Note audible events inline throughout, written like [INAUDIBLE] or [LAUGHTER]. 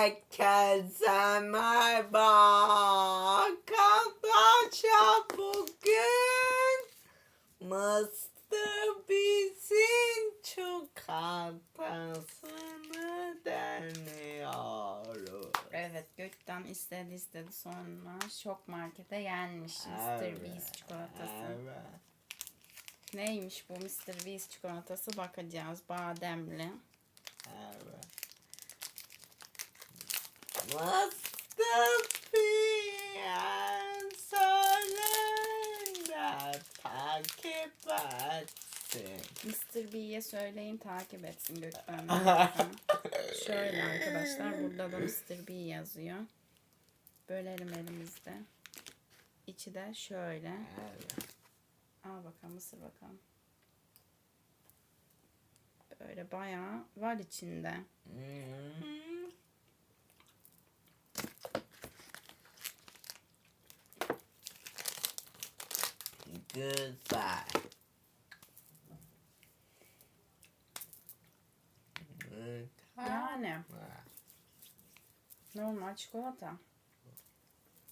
Herkese merhaba arkadaşlar bugün Mr. Beast'in çikolatasını deniyoruz. Evet Gökten istedi istedi sonra şok markete gelmiş Mr. Evet, Beast çikolatası. Evet. Neymiş bu Mr. Beast çikolatası bakacağız bademli. Evet. Mr. Beast söyle takip etsin. Mr. B'ye söyleyin takip etsin Gökten. [LAUGHS] Şöyle arkadaşlar burada da Mr. B yazıyor. Bölelim elimizde. İçi de şöyle. Evet. Al bakalım ısır bakalım. Böyle bayağı var içinde. Hmm. Güzel. Yani normal çikolata.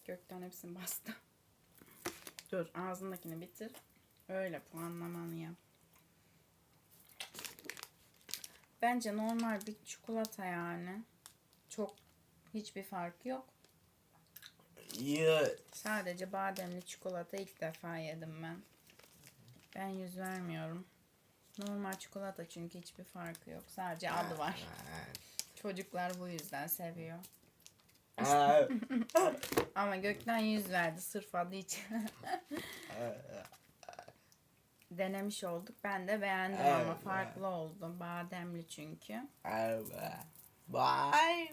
Gökten hepsini bastı. Dur ağzındakini bitir. Öyle puanlamanı yap. Bence normal bir çikolata yani. Çok hiçbir farkı yok. Sadece bademli çikolata ilk defa yedim ben. Ben yüz vermiyorum. Normal çikolata çünkü hiçbir farkı yok. Sadece adı var. Çocuklar bu yüzden seviyor. [LAUGHS] Ama gökten yüz verdi sırf adı için. [LAUGHS] Denemiş olduk. Ben de beğendim ama farklı oldu. Bademli çünkü. Bye.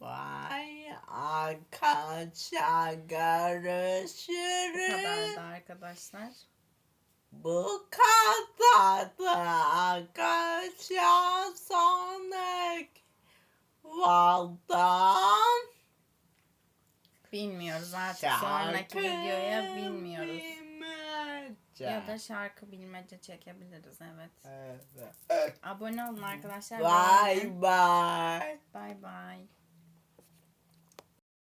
Bye. Arkadaşlar Bu görüşürüz. kadardı arkadaşlar. Bu kadar da arkadaşlar sonraki Valdan Bilmiyoruz artık sonraki videoya bilmiyoruz. Ya Ya da şarkı bilmece çekebiliriz evet. Evet. Abone olun arkadaşlar. Bye bye. Bye bye.